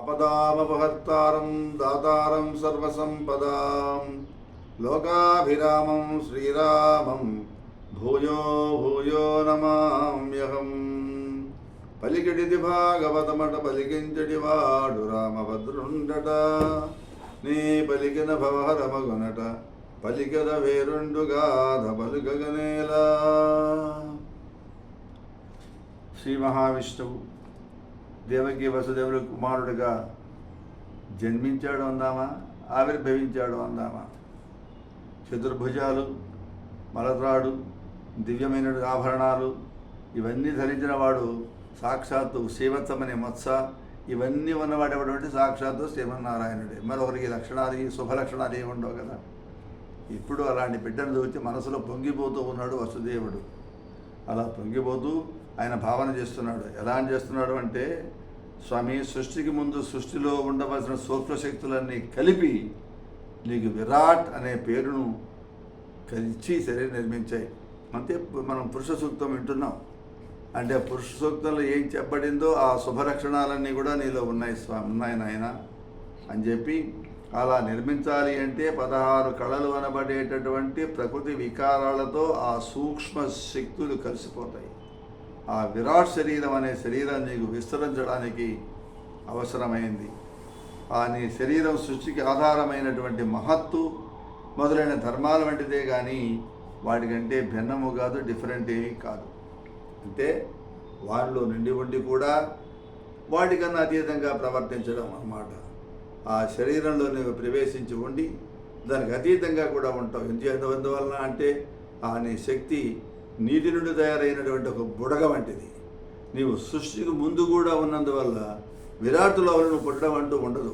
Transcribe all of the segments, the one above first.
అపదామపహత్తారం దాతారం సర్వసంపదాం లోకాభిరామం శ్రీరామం భూయో భూయో నమామ్యహం పలికిడిది భాగవతమట పలికించడి వాడు రామభద్రుండట నీ పలికిన భవహరమగునట పలికద వేరుండుగాధ పలుకగనేలా శ్రీ మహావిష్ణువు దేవకి వసుదేవుడు కుమారుడిగా జన్మించాడు అందామా? ఆవిర్భవించాడు అందామా? చతుర్భుజాలు మలద్రాడు దివ్యమైన ఆభరణాలు ఇవన్నీ ధరించిన వాడు సాక్షాత్తు శ్రీవత్సమనే మత్స. ఇవన్నీ ఉన్నవాడేటువంటి సాక్షాత్తు శ్రీమన్నారాయణుడే. మరొకరికి లక్షణాలు ఈ శుభ లక్షణాలు ఏమి ఉండవు కదా? ఇప్పుడు అలాంటి బిడ్డను చూచి మనసులో పొంగిపోతూ ఉన్నాడు వసుదేవుడు. అలా పొంగిపోతూ ఆయన భావన చేస్తున్నాడు. ఎలా చేస్తున్నాడు అంటే స్వామి సృష్టికి ముందు సృష్టిలో ఉండవలసిన సూక్ష్మ శక్తులన్నీ కలిపి నీకు విరాట్ అనే పేరును కలిసి శరీరం నిర్మించాయి. అంతే మనం పురుష సూక్తం వింటున్నాం. అంటే పురుష సూక్తంలో ఏం చెప్పబడిందో ఆ శుభలక్షణాలన్నీ కూడా నీలో ఉన్నాయి స్వామి ఉన్నాయి నాయన అని చెప్పి అలా నిర్మించాలి అంటే పదహారు కళలు అనబడేటటువంటి ప్రకృతి వికారాలతో ఆ సూక్ష్మ శక్తులు కలిసిపోతాయి. ఆ విరాట్ శరీరం అనే శరీరం నీకు విస్తరించడానికి అవసరమైంది. ఆ నీ శరీరం సృష్టికి ఆధారమైనటువంటి మహత్తు మొదలైన ధర్మాల వంటిదే కానీ వాటికంటే భిన్నము కాదు డిఫరెంట్ ఏమీ కాదు. అంటే వాటిలో నిండి ఉండి కూడా వాటికన్నా అతీతంగా ప్రవర్తించడం అన్నమాట. ఆ శరీరంలో నువ్వు ప్రవేశించి ఉండి దానికి అతీతంగా కూడా ఉంటావు. ఎందుచేత ఎందువలన అంటే ఆ నీ శక్తి నీటి నుండి తయారైనటువంటి ఒక బుడగ వంటిది. నీవు సృష్టికి ముందు కూడా ఉన్నందువల్ల విరాటులో వలన పుట్టడం అంటూ ఉండదు.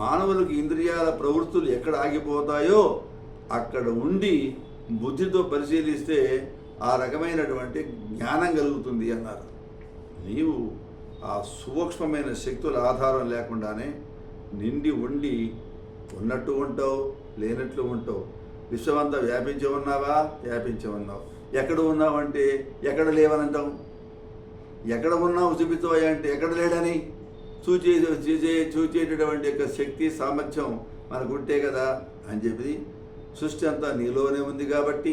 మానవులకు ఇంద్రియాల ప్రవృత్తులు ఎక్కడ ఆగిపోతాయో అక్కడ ఉండి బుద్ధితో పరిశీలిస్తే ఆ రకమైనటువంటి జ్ఞానం కలుగుతుంది అన్నారు. నీవు ఆ సూక్ష్మమైన శక్తుల ఆధారం లేకుండానే నిండి ఉండి ఉన్నట్టు ఉంటావు లేనట్లు ఉంటావు. విశ్వమంతా వ్యాపించి ఉన్నావా వ్యాపించి ఉన్నావు ఎక్కడ ఉన్నావంటే ఎక్కడ లేవనంటాం ఎక్కడ ఉన్నావు చూపిస్తావా అంటే ఎక్కడ లేడని? చూచే చూచే చూచేటటువంటి యొక్క శక్తి సామర్థ్యం మనకుంటే కదా అని చెప్పి సృష్టి అంతా నీలోనే ఉంది కాబట్టి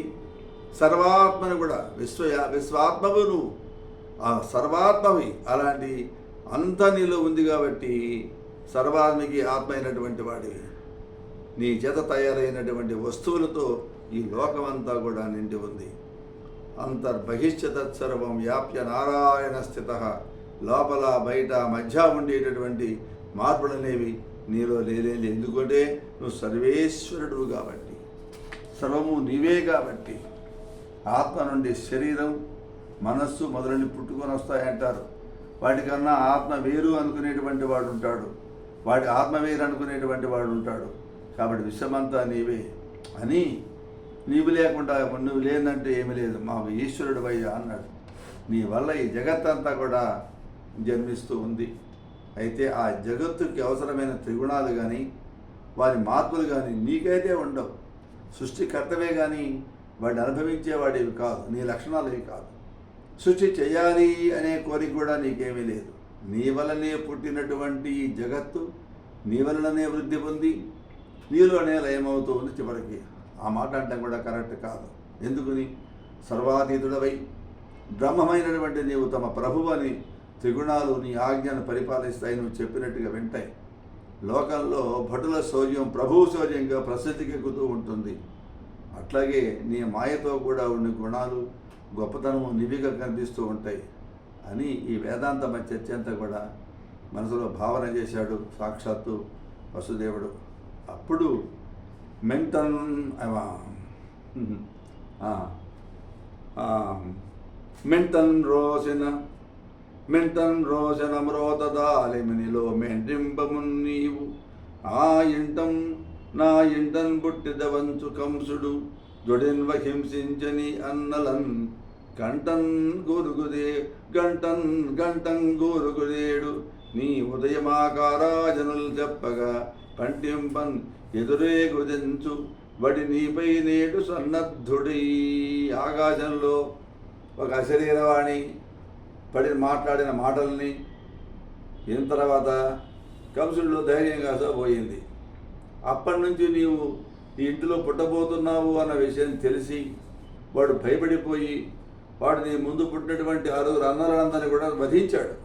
సర్వాత్మను కూడా విశ్వ విశ్వాత్మవు నువ్వు ఆ సర్వాత్మవి అలాంటి అంతా నీలో ఉంది కాబట్టి సర్వాత్మకి ఆత్మ అయినటువంటి వాడివి నీ చేత తయారైనటువంటి వస్తువులతో ఈ లోకమంతా కూడా నిండి ఉంది. అంతర్బహిష్య సర్వం వ్యాప్య నారాయణ స్థిత లోపల బయట మధ్య ఉండేటటువంటి మార్పులు అనేవి నీలో లేలేదు ఎందుకంటే నువ్వు సర్వేశ్వరుడు కాబట్టి. సర్వము నీవే కాబట్టి. ఆత్మ నుండి శరీరం మనస్సు మొదలని పుట్టుకొని వస్తాయంటారు వాటికన్నా ఆత్మ వేరు అనుకునేటువంటి వాడు ఉంటాడు. వాడి ఆత్మ వేరు అనుకునేటువంటి వాడు ఉంటాడు. కాబట్టి విషమంతా నీవే అని నీవు లేకుండా నువ్వు లేదంటే ఏమీ లేదు. మా ఈశ్వరుడు వయ్యా అన్నాడు. నీ వల్ల ఈ జగత్తంతా కూడా జన్మిస్తూ ఉంది. అయితే ఆ జగత్తుకి అవసరమైన త్రిగుణాలు కానీ వారి మార్పులు కానీ నీకైతే ఉండవు. సృష్టికర్తవే కానీ వాడిని అనుభవించేవాడివి కాదు. నీ లక్షణాలు ఇవి కాదు. సృష్టి చేయాలి అనే కోరిక కూడా నీకేమీ లేదు. నీ వలనే పుట్టినటువంటి ఈ జగత్తు నీ వలననే వృద్ధి పొంది నీలోనే లయమవుతూ ఉంది చివరికి. ఆ మాట అంటే కూడా కరెక్ట్ కాదు. ఎందుకుని? సర్వాతీతుడవై బ్రహ్మమైనటువంటి నీవు తమ ప్రభువు అని త్రిగుణాలు నీ ఆజ్ఞను పరిపాలిస్తాయి నువ్వు చెప్పినట్టుగా వింటాయి. లోకంలో భటుల శౌర్యం ప్రభువు శౌర్యంగా ప్రసిద్ధికెక్కుతూ ఉంటుంది. అట్లాగే నీ మాయతో కూడా ఉండే గుణాలు గొప్పతనము నివిగా కనిపిస్తూ ఉంటాయి అని ఈ వేదాంత చర్చ అంతా కూడా మనసులో భావన చేశాడు సాక్షాత్తు వసుదేవుడు. అప్పుడు మెంటన్ మెంటన్ రోసిన మెంటన్ రోసిన మ్రోతదాలిమినిలో మెంటింపమున్ నీవు ఆ ఇంటం నా ఇంటన్ పుట్టిదవంచు కంసుడు జుడిన్వ హింసించని అన్నలన్ గంటన్ గురుగుదే గంటన్ గంటన్ గురుగుదేడు నీ ఉదయమాకారాజనులు చెప్పగా కంటింపన్ ఎదురే గుదించు వడి నీపై నేడు సన్నద్ధుడి. ఆకాశంలో ఒక అశరీరవాణి పడి మాట్లాడిన మాటల్ని విన్న తర్వాత కంసుడిలో ధైర్యం కాసపోయింది అప్పటి నుంచి నీవు ఈ ఇంటిలో పుట్టబోతున్నావు అన్న విషయం తెలిసి వాడు భయపడిపోయి వాడు నీ ముందు పుట్టినటువంటి ఆరుగురు అన్నలందరినీ కూడా వధించాడు.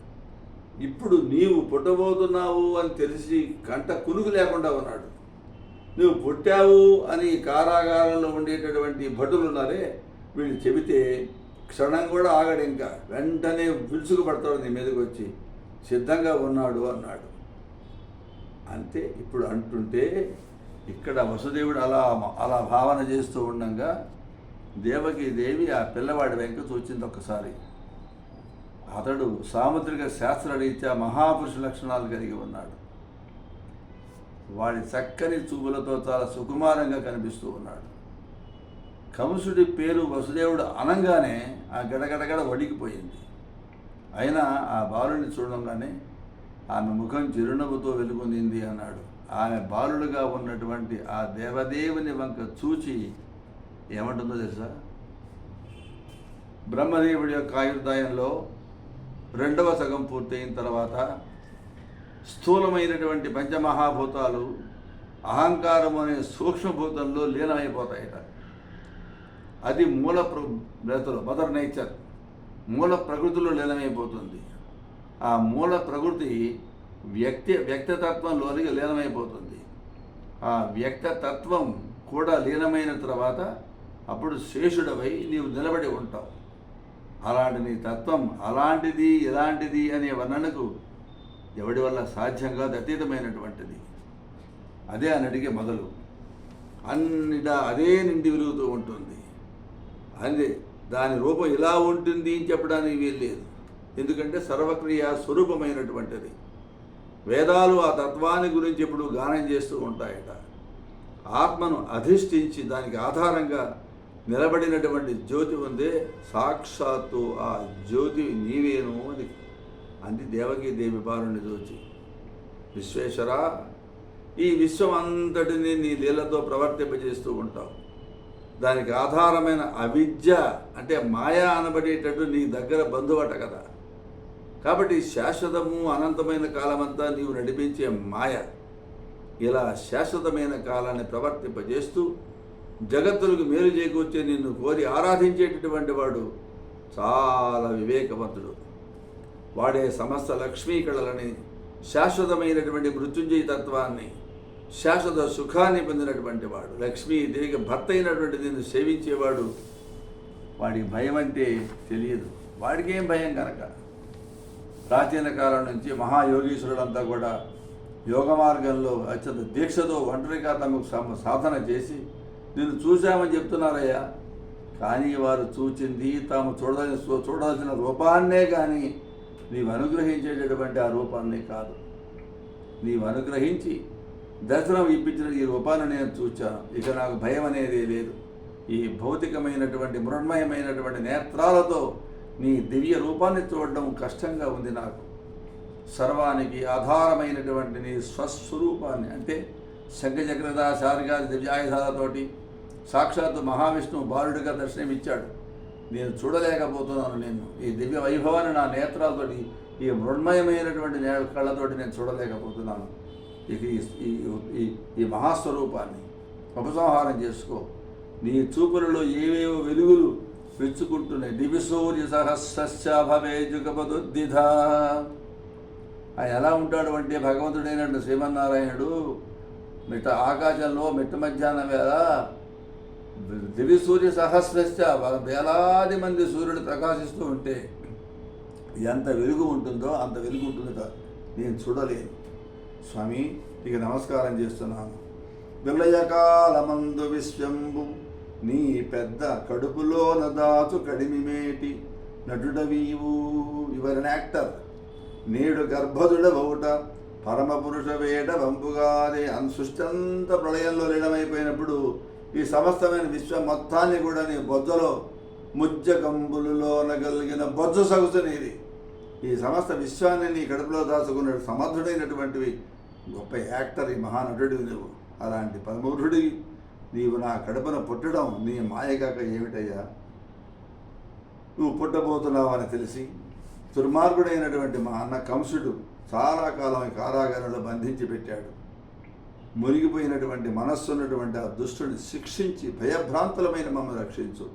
ఇప్పుడు నీవు పుట్టబోతున్నావు అని తెలిసి కంట కునుకు లేకుండా ఉన్నాడు. నువ్వు పుట్టావు అని కారాగారంలో ఉండేటటువంటి భటులు ఉన్నారే వీళ్ళు చెబితే క్షణం కూడా ఆగడు ఇంకా. వెంటనే విలుసుకుపడతాడు నీ మీదకి వచ్చి. సిద్ధంగా ఉన్నాడు అన్నాడు. అంతే. ఇప్పుడు అంటుంటే ఇక్కడ వసుదేవుడు అలా అలా భావన చేస్తూ ఉండగా దేవకి దేవి ఆ పిల్లవాడి వెంక చూచింది ఒక్కసారి. అతడు సాముద్రిక శాస్త్రరీత్యా మహాపురుష లక్షణాలు కలిగి ఉన్నాడు. వాడి చక్కని చూపులతో చాలా సుకుమారంగా కనిపిస్తూ ఉన్నాడు. కంసుడి పేరు వసుదేవుడు అనంగానే ఆ గడగడగడ వడికిపోయింది అయినా ఆ బాలుని చూడంగానే ఆమె ముఖం చిరునవ్వుతో వెలుగొందింది అన్నాడు. ఆమె బాలుడుగా ఉన్నటువంటి ఆ దేవదేవుని వంక చూచి ఏమంటుందో తెలుసా? బ్రహ్మదేవుడి యొక్క ఆయుర్దాయంలో రెండవ సగం పూర్తయిన తర్వాత స్థూలమైనటువంటి పంచమహాభూతాలు అహంకారం అనే సూక్ష్మభూతంలో లీనమైపోతాయట. అది మూల ప్ర మదర్ నేచర్. మూల ప్రకృతిలో లీనమైపోతుంది. ఆ మూల ప్రకృతి వ్యక్తి వ్యక్తతత్వంలోనికి లీనమైపోతుంది. ఆ వ్యక్తతత్వం కూడా లీనమైన తర్వాత అప్పుడు శేషుడవై నీవు నిలబడి ఉంటావు. అలాంటి నీ తత్వం అలాంటిది ఎలాంటిది అనే వర్ణనకు ఎవడి వల్ల సాధ్యం కాదు అతీతమైనటువంటిది. అదే అన్నటికే మొదలు అన్నిట అదే నిండి విరుగుతూ ఉంటుంది. అదే దాని రూపం ఇలా ఉంటుంది అని చెప్పడానికి వీల్లేదు ఎందుకంటే సర్వక్రియ స్వరూపమైనటువంటిది. వేదాలు ఆ తత్వాన్ని గురించి ఎప్పుడు గానం చేస్తూ ఉంటాయట. ఆత్మను అధిష్ఠించి దానికి ఆధారంగా నిలబడినటువంటి జ్యోతి ఉందే సాక్షాత్తు ఆ జ్యోతి నీవేను అని అంది దేవకీ దేవి బాలుని చూచి. విశ్వేశ్వరా ఈ విశ్వం అంతటిని నీ లీలతో ప్రవర్తింపజేస్తూ ఉంటావు. దానికి ఆధారమైన అవిద్య అంటే మాయా అనబడేటట్టు నీ దగ్గర బంధువట కదా. కాబట్టి శాశ్వతము అనంతమైన కాలమంతా నీవు నడిపించే మాయ. ఇలా శాశ్వతమైన కాలాన్ని ప్రవర్తింపజేస్తూ జగత్తులకు మేలు చేకూర్చే నిన్ను కోరి ఆరాధించేటటువంటి వాడు చాలా వివేకవంతుడు. వాడే సమస్త లక్ష్మీ కళలని శాశ్వతమైనటువంటి మృత్యుంజయ తత్వాన్ని శాశ్వత సుఖాన్ని పొందినటువంటి వాడు. లక్ష్మీదేవికి భర్త అయినటువంటి నిన్ను సేవించేవాడు. వాడికి భయం అంటే తెలియదు. వాడికి ఏం భయం కనుక? ప్రాచీన కాలం నుంచి మహాయోగీశ్వరులంతా కూడా యోగ మార్గంలో అత్యంత దీక్షతో ఒంటరిగా తమకు సాధన చేసి నిన్ను చూశామని చెప్తున్నారయ్యా. కానీ వారు చూచింది తాము చూడదలసిన చూడాల్సిన రూపాన్నే కానీ నీవు అనుగ్రహించేటటువంటి ఆ రూపాన్ని కాదు. నీవు అనుగ్రహించి దర్శనం ఇప్పించిన ఈ రూపాన్ని నేను చూచాను ఇక నాకు భయం అనేది లేదు. ఈ భౌతికమైనటువంటి మృణ్మయమైనటువంటి నేత్రాలతో నీ దివ్య రూపాన్ని చూడడం కష్టంగా ఉంది నాకు. సర్వానికి ఆధారమైనటువంటి నీ స్వస్వరూపాన్ని అంటే శంఖచక్రదాచారి శారిగా దివ్యాయుధాలతోటి సాక్షాత్తు మహావిష్ణువు బాలుడిగా దర్శనమిచ్చాడు. నేను చూడలేకపోతున్నాను నేను ఈ దివ్య వైభవాన్ని నా నేత్రాలతోటి ఈ మృణ్మయమైనటువంటి నే కళ్ళతోటి నేను చూడలేకపోతున్నాను. ఇక ఈ- ఈ ఈ మహాస్వరూపాన్ని ఉపసంహారం చేసుకో. నీ చూపులలో ఏవేవో వెలుగులు పెంచుకుంటున్నాయి దివిసూర్య సూర్య భవే జుగపదుద్దిధ. ఆయన ఎలా ఉంటాడు అంటే భగవంతుడైనట్టు శ్రీమన్నారాయణుడు మిట్ట ఆకాశంలో మిట్ట మధ్యాహ్నం వేళ దివి సూర్య సహస్రస్య వేలాది మంది సూర్యుడు ప్రకాశిస్తూ ఉంటే ఎంత వెలుగు ఉంటుందో అంత వెలుగు ఉంటుందట నేను చూడలేను. స్వామి ఇక నమస్కారం చేస్తున్నాను. విలయకాలమందు విశ్వంబు నీ పెద్ద కడుపులో నదాచు కడిమిమేటి నటుడవీవు యువర్ అన్ యాక్టర్ నేడు గర్భధుడవౌట పరమపురుష వేట వంపుగారే అన్ ప్రళయంలో లీనమైపోయినప్పుడు ఈ సమస్తమైన విశ్వం మొత్తాన్ని కూడా నీ బొజ్జలో ముజ్జ కంబులలో నగలిగిన బొజ్జ సగుసు నీది. ఈ సమస్త విశ్వాన్ని నీ కడుపులో దాచుకున్న సమర్థుడైనటువంటివి గొప్ప యాక్టర్ ఈ మహానటుడివి నువ్వు. అలాంటి పరమూఢుడి నీవు నా కడుపున పుట్టడం నీ మాయగాక ఏమిటయ్యా? నువ్వు పుట్టబోతున్నావని తెలిసి దుర్మార్గుడైనటువంటి మా అన్న కంసుడు చాలా కాలం కారాగారంలో బంధించి పెట్టాడు. మునిగిపోయినటువంటి మనస్సు ఉన్నటువంటి ఆ దుష్టుని శిక్షించి భయభ్రాంతులమైన మమ్మల్ని రక్షించు.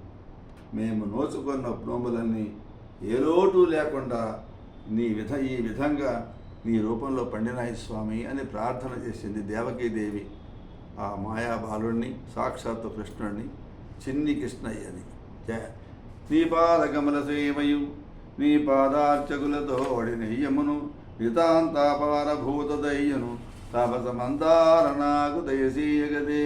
మేము నోచుకున్న నోములన్నీ ఏ లోటు లేకుండా నీ విధ ఈ విధంగా నీ రూపంలో పండినాయి స్వామి అని ప్రార్థన చేసింది దేవకీదేవి. ఆ మాయా బాలుణ్ణి సాక్షాత్తు కృష్ణుణ్ణి చిన్ని కృష్ణయ్యని. జయ. నీ పాదకమల సేవయు నీ పాదార్చకులతో నెయ్యమును నితాంతాపారభూత దయ్యను తాపసమందార నాకు దయసీయగదే